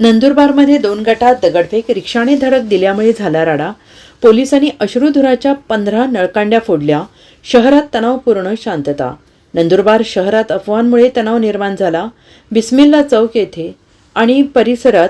नंदुरबारमध्ये दोन गटात दगडफेक रिक्षाने धडक दिल्यामुळे झाला राडा. पोलिसांनी अश्रुधुराच्या पंधरा नळकांड्या फोडल्या. शहरात तणावपूर्ण शांतता. नंदुरबार शहरात अफवांमुळे तणाव निर्माण झाला. बिस्मिल्ला चौक येथे आणि परिसरात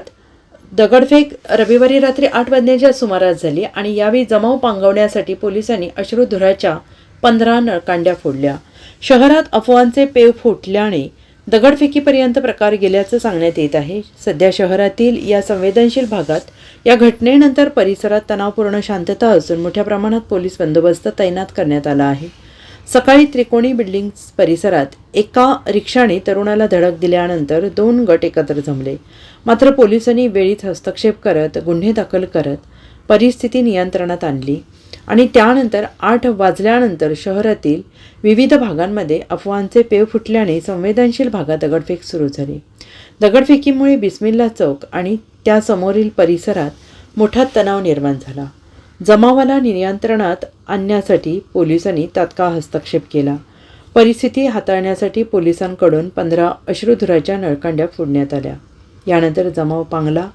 दगडफेक रविवारी रात्री आठ वाजण्याच्या सुमारास झाली आणि यावेळी जमाव पांगवण्यासाठी पोलिसांनी अश्रुधुराच्या पंधरा नळकांड्या फोडल्या. शहरात अफवांचे पेव फुटल्याने दगडफेकीपर्यंत प्रकार गेल्याचं सांगण्यात येत आहे. सध्या शहरातील या संवेदनशील भागात या घटनेनंतर परिसरात तणावपूर्ण शांतता असून मोठ्या प्रमाणात पोलीस बंदोबस्त तैनात करण्यात आला आहे. सकाळी त्रिकोणी बिल्डिंग परिसरात एका रिक्षाने तरुणाला धडक दिल्यानंतर दोन गट एकत्र जमले. मात्र पोलिसांनी वेळीच हस्तक्षेप करत गुन्हे दाखल करत परिस्थिती नियंत्रणात आणली. आणि त्यानंतर आठ वाजल्यानंतर शहरातील विविध भागांमध्ये अफवांचे पेव फुटल्याने संवेदनशील भागात दगडफेक सुरू झाली. दगडफेकीमुळे बिस्मिल्ला चौक आणि त्यासमोरील परिसरात मोठा तणाव निर्माण झाला. जमावाला नियंत्रणात आणण्यासाठी पोलिसांनी तात्काळ हस्तक्षेप केला. परिस्थिती हाताळण्यासाठी पोलिसांकडून पंधरा अश्रुधुराच्या नळकांड्या फोडण्यात आल्या. यानंतर जमाव पांगला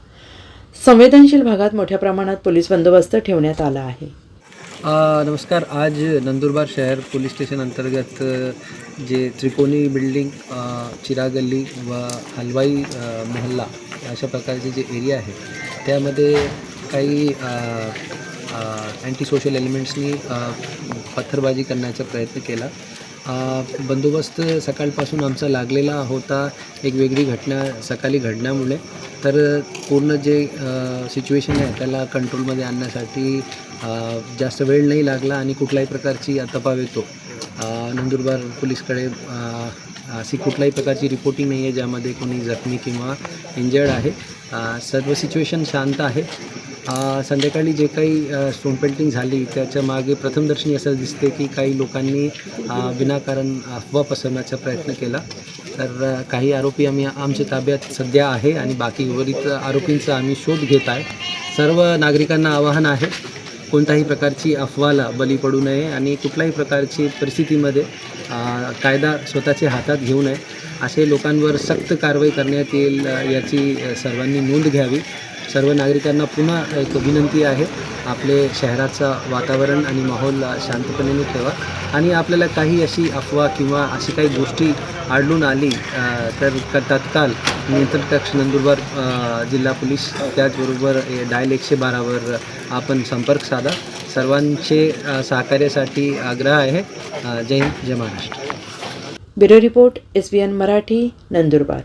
संवेदनशील भागात मोठ्या प्रमाणात पोलीस बंदोबस्त ठेवण्यात आला आहे. नमस्कार. आज नंदुरबार शहर पोलीस स्टेशन अंतर्गत जे त्रिकोणी बिल्डिंग चिरागल्ली व हलवाई मोहल्ला अशा प्रकारचे जे एरिया आहे त्यामध्ये काही अँटी सोशल एलिमेंट्सनी पत्थरबाजी करण्याचा प्रयत्न केला. बंदोबस्त सकाळपासून आमचा लागलेला होता. एक वेगळी घटना सकाळी घडल्यामुळे तर पूर्ण जे सिच्युएशन आहे त्याला कंट्रोलमध्ये आणण्यासाठी जास्त वेळ नाही लागला आणि कुठल्याही प्रकारची तपाव येतो. नंदुरबार पोलीसकडे अशी कुठल्याही प्रकारची रिपोर्टिंग नाही आहे ज्यामध्ये कोणी जखमी किंवा इंजर्ड आहे. सर्व सिच्युएशन शांत आहे. संध्याकाळी जे काही स्टोन पेंटिंग झाली त्याच्यामागे प्रथमदर्शनी असं दिसते की काही लोकांनी विनाकारण अफवा पसरण्याचा प्रयत्न केला. तर काही आरोपी आम्ही आमच्या ताब्यात सध्या आहे आणि बाकी उर्वरित आरोपींचा आम्ही शोध घेत आहे. सर्व नागरिकांना आवाहन आहे कोणत्याही प्रकारची अफवाला बली पडू नये आणि कुठल्याही प्रकारची परिस्थितीमध्ये कायदा स्वतःच्या हातात घेऊ नये. असे लोकांवर सक्त कारवाई करण्यात येईल याची सर्वांनी नोंद घ्यावी. सर्व नागरिकांना पुन्हा एक विनंती आहे. आपले शहराचं वातावरण आणि माहोल शांतपणे ठेवा. आणि आपल्याला काही अशी अफवा किंवा अशी काही गोष्टी आढळून आली तर तत्काल तत्काळ नियंत्रण कक्ष नंदुरबार जिल्हा पोलीस त्याचबरोबर डायल एकशे बारावर आपण संपर्क साधा. सर्वांचे सहकार्यासाठी आग्रह आहे. जय हिंद जय Maharashtra. Bureau report S B N Marathi Nandurbar.